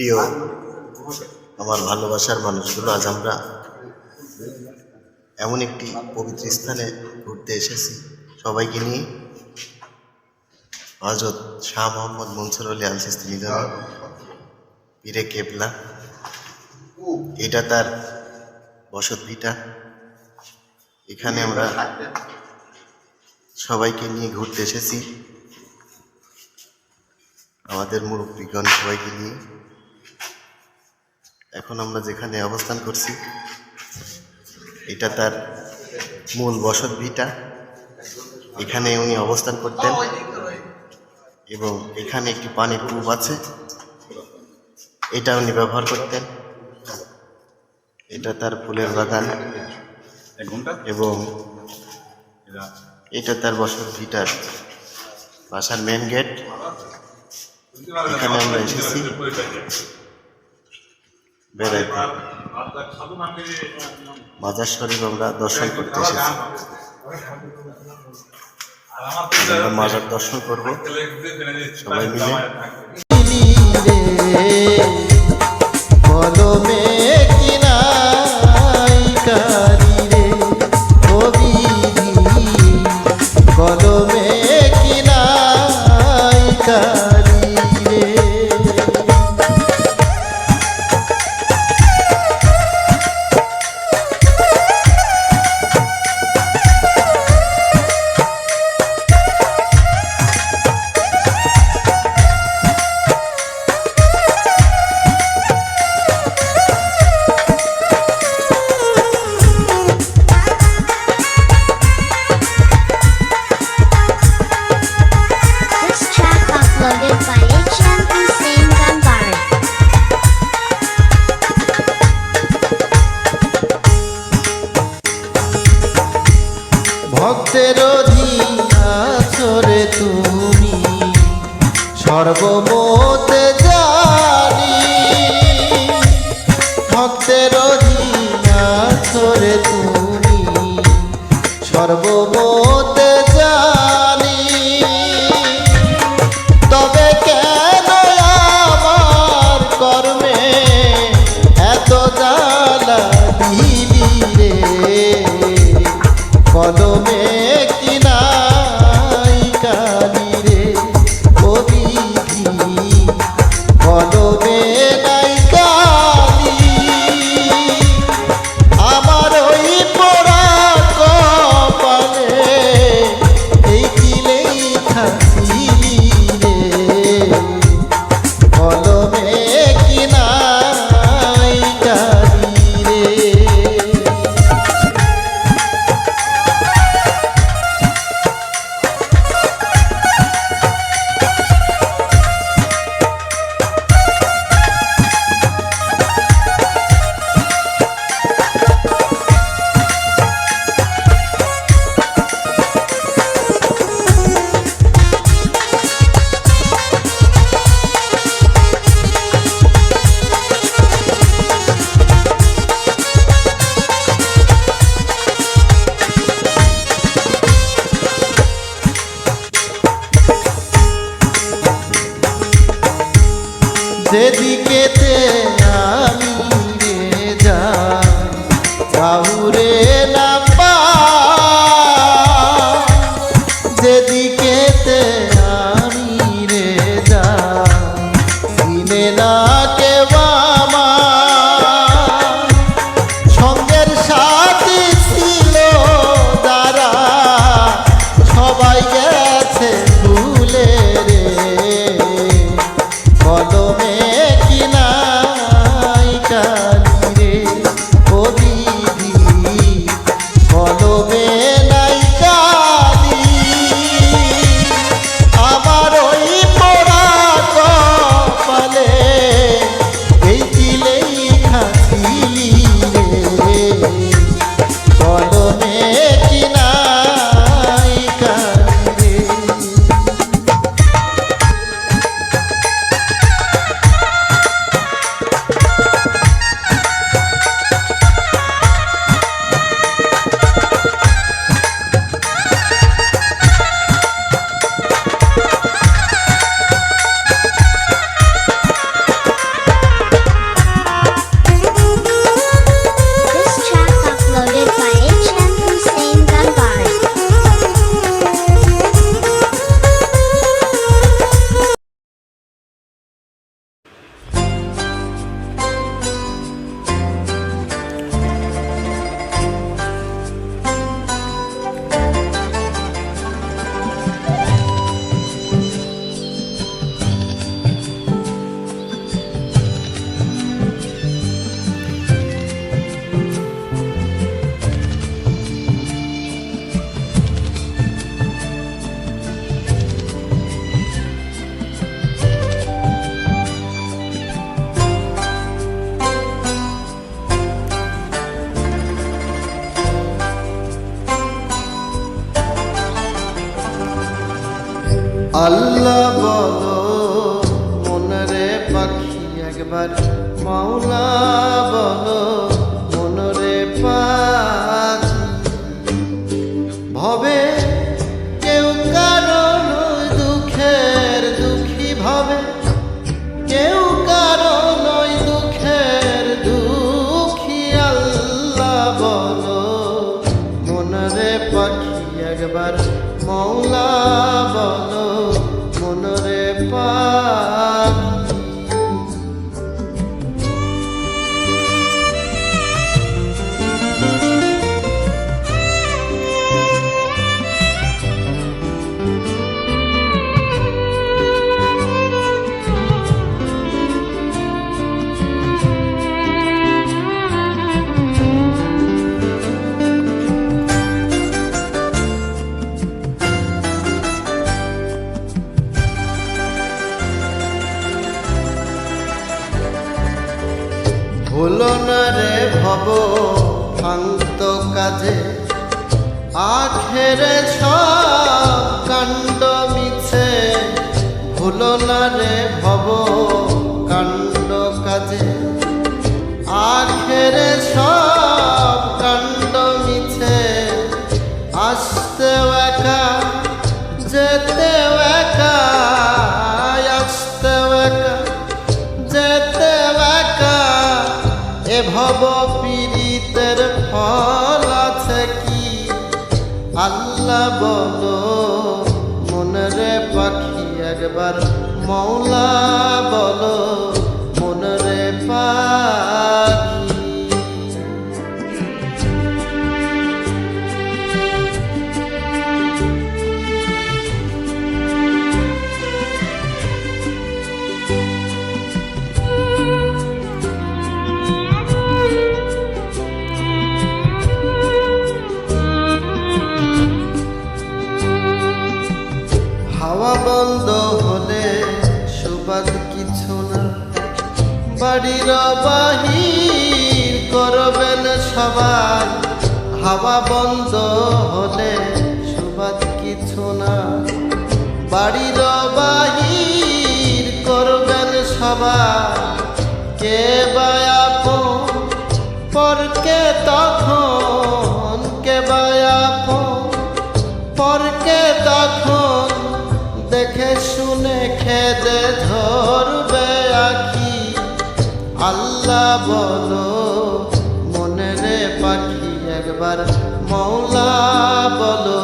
প্রিয় আমার ভালোবাসার মানুষগুলো, আজ আমরা এমন একটি পবিত্র স্থানে ঘুরতে এসেছি সবাইকে নিয়ে। হজরত শাহ মোহাম্মদ মনসুর আলী আল সিস্তি নিধন পীরে কেবলা। এটা তার বসত ভিটা। এখানে আমরা সবাইকে নিয়ে ঘুরতে এসেছি। আমাদের মুরব্বীগণ সবাইকে নিয়ে। এখন আমরা যেখানে অবস্থান করছি, এটা তার মূল বসত ভিটা। এখানে উনি অবস্থান করতেন এবং এখানে একটি পানির কূপ আছে, এটা উনি ব্যবহার করতেন। এটা তার ফুলের বাগান এবং এটা তার বসত ভিটার বাসার মেন গেট এখানে আমরা এসেছি। বেড়াইতে মাজার শরীফ আমরা দর্শন করতে এসেছি। আমরা মাজার দর্শন করব। সবাই মিলে। ভক্তের অধীনাছরে তুমি? সর্বমতে কলমে আল্লাহ বাড়ির বাহির করবেন সবাই হাওয়া বন্ধ হলে সুবাদ কিছু না। বাড়ির বাহির করবেন সবাই কে বায়াপন পরকে তখন, কে বায়াপন পরকে তখন, দেখে শুনে খেদে আখি আল্লাহ বলো মনে রে পাখি একবার মৌলা বলো।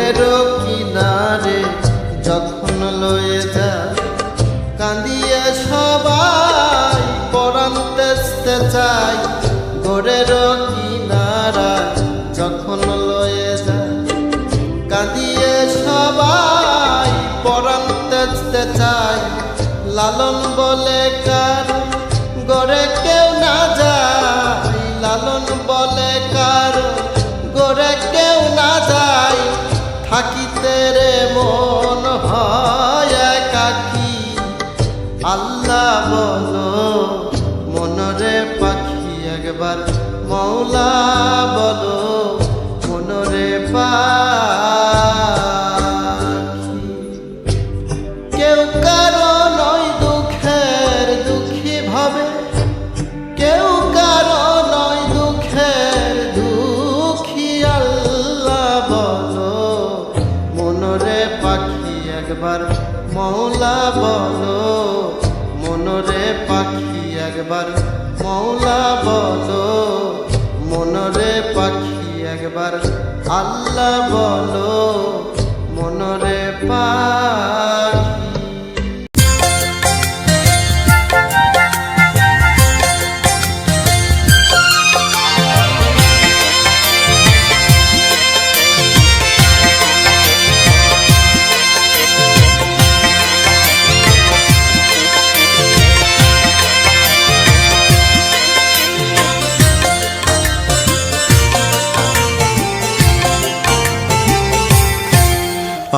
গোরের কিনারে যখন লয়ে যায়, কান্দিয়ে সবাই পরাণ তেসতে চাই গোরের কিনারা যখন লয়ে যায় কাঁদিয়ে সবাই পরাণ তেসতে চাই লালন বলে কার মৌলা, বলো, মনরে পাখি। কেউ কেউ নয় দুঃখের দুঃখী মনরে পাখি একবার। মনরে পাখি একবার। মৌলা, বলো একবার আল্লাহ বলো।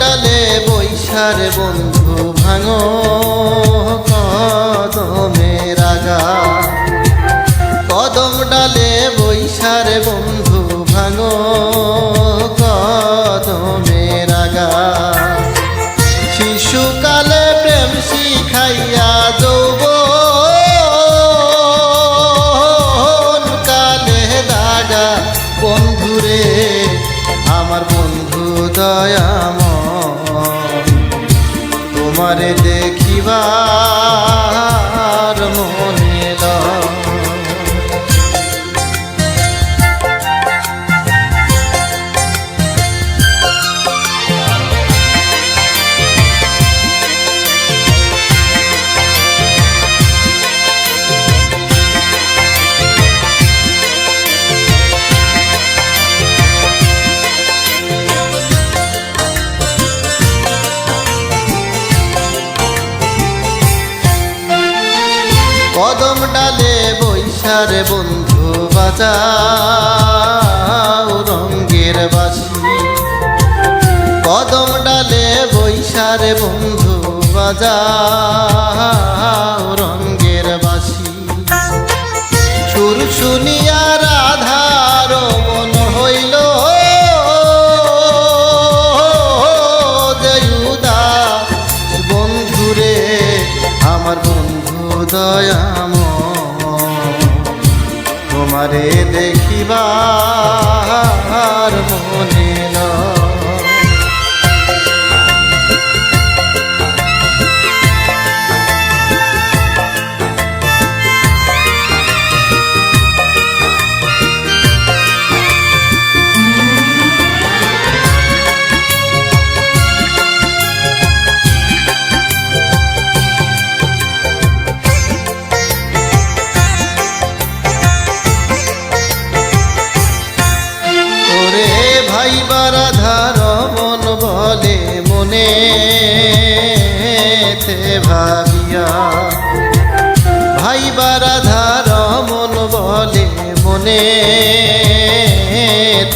ডালে বৈশার বন্ধু ভাঙো কদমে রাগা। কদম ডালে বৈশার বন্ধু ভাঙো ডালে বৈশারে বন্ধু বাজাও রঙ্গের বাসি কদম ডালে বৈশারে বন্ধু বাজাও রঙ্গের বাসি সুর শুনিয়া রাধার মন হইল বন্ধুরে আমার বন্ধু দয়াম তোমারে দেখিবার মনে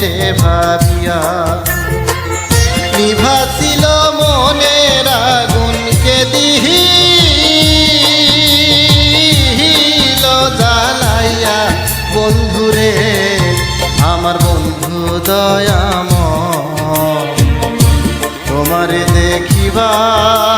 তে ভাবিয়া নিভাছিল মনের আগুনকে দিহিল জ্বালাইয়া বন্ধুরে আমার বন্ধু দয়াম তোমারে দেখিবার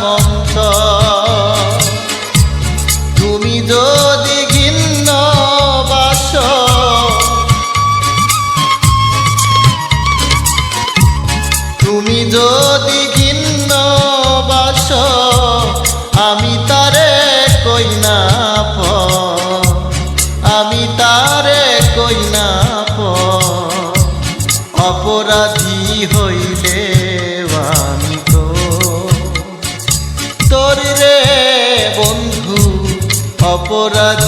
vamos. অপরাধী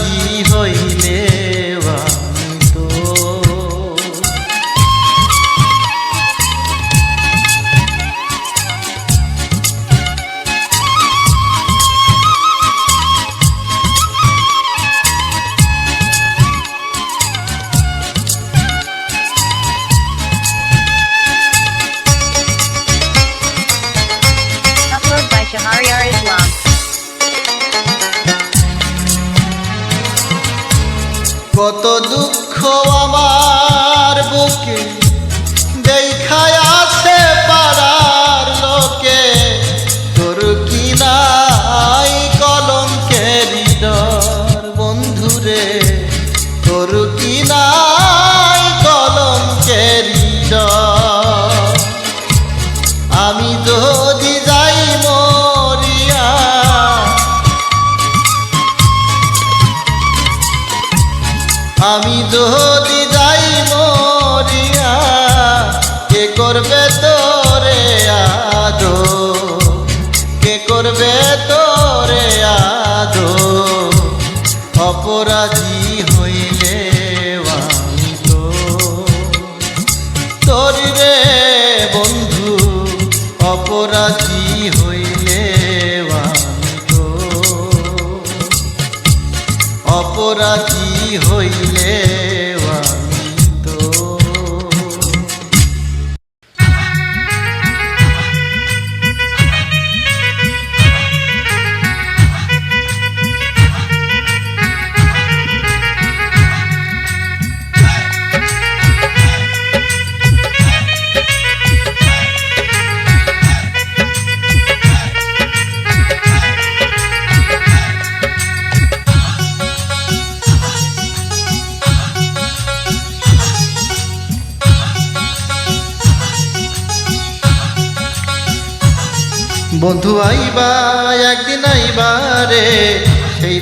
অপরাধী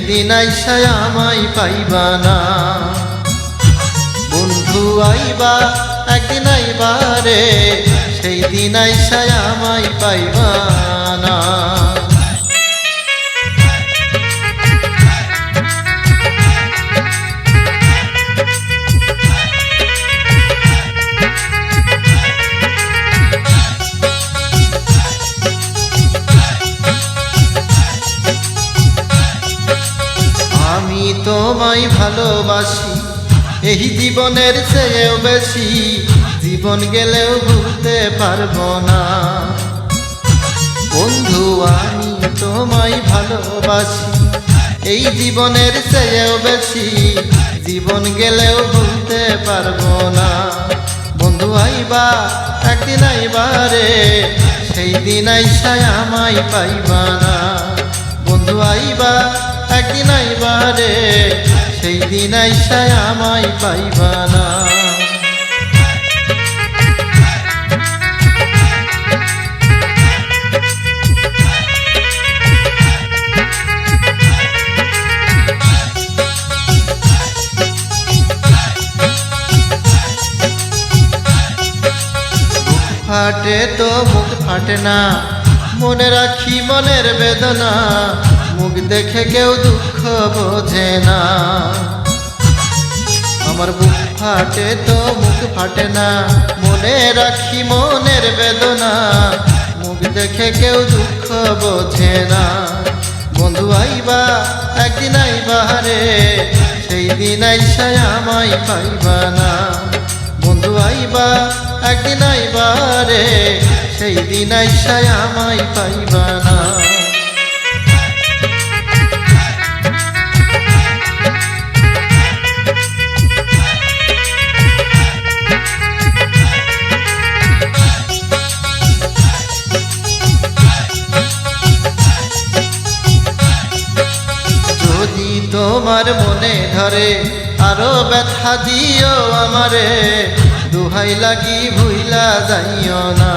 সেই দিন আইসায় আমায় পাইবা না। বন্ধু আইবা, একদিন আইবা রে, সেই দিন আইসায় আমায় পাইবা ভালোবাসি। এই জীবনের চেয়েও বেশি, জীবন গেলেও ভুলতে পারব না। বন্ধু, আমি তোমায় ভালোবাসি। এই জীবনের চেয়েও বেশি, জীবন গেলেও ভুলতে পারব না। বন্ধু, আইবা, একদিন আইবা রে, সেই দিন আইসায় আমায় পাইবা না। বন্ধু, আইবা, একদিন আইবা রে সেই দিন আইসায় আমায় পাইবা না। ফাটে তো মুখ ফাটে না, মনে রাখি মনের বেদনা। মুখ দেখে কেউ দুঃখ বোঝে না। আমার বুক ফাটে তো মুখ ফাটে না। মনে রাখি মনের বেদনা। মুখ দেখে কেউ দুঃখ বোঝে না। বন্ধু আইবা, একদিন আইবা রে সেই দিন আইসায় আমায় পাইবা না। বন্ধু আইবা, একদিন আইবা রে সেই দিন আইসায় আমায় পাইবা না। তোমার মনে ধরে, আরও ব্যথা দিও আমারে। দুহাই লাগি ভুইলা যাইও না।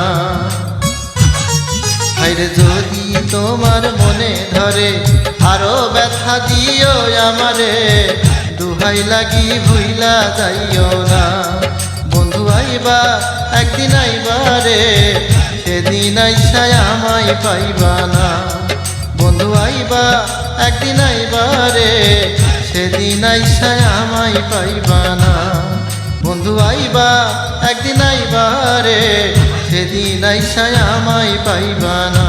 হাইরে যদি তোমার মনে ধরে, আরও ব্যথা দিও আমারে। দুহাই লাগি ভুইলা যাইও না। বন্ধু আইবা, একদিন আইবা রে। সেদিন আইসায় আমায় পাইবা না। বন্ধু আইবা, একদিন আইবা রে। সেদিন আইসায় আমায় পাইবা না। বন্ধু আইবা, একদিন আইবা রে। সেদিন আইসায় আমায় পাইবা না।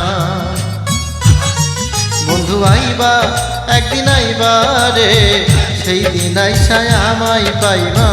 বন্ধু আইবা, একদিন আইবা রে। সেই দিন আইসায় আমায় পাইবা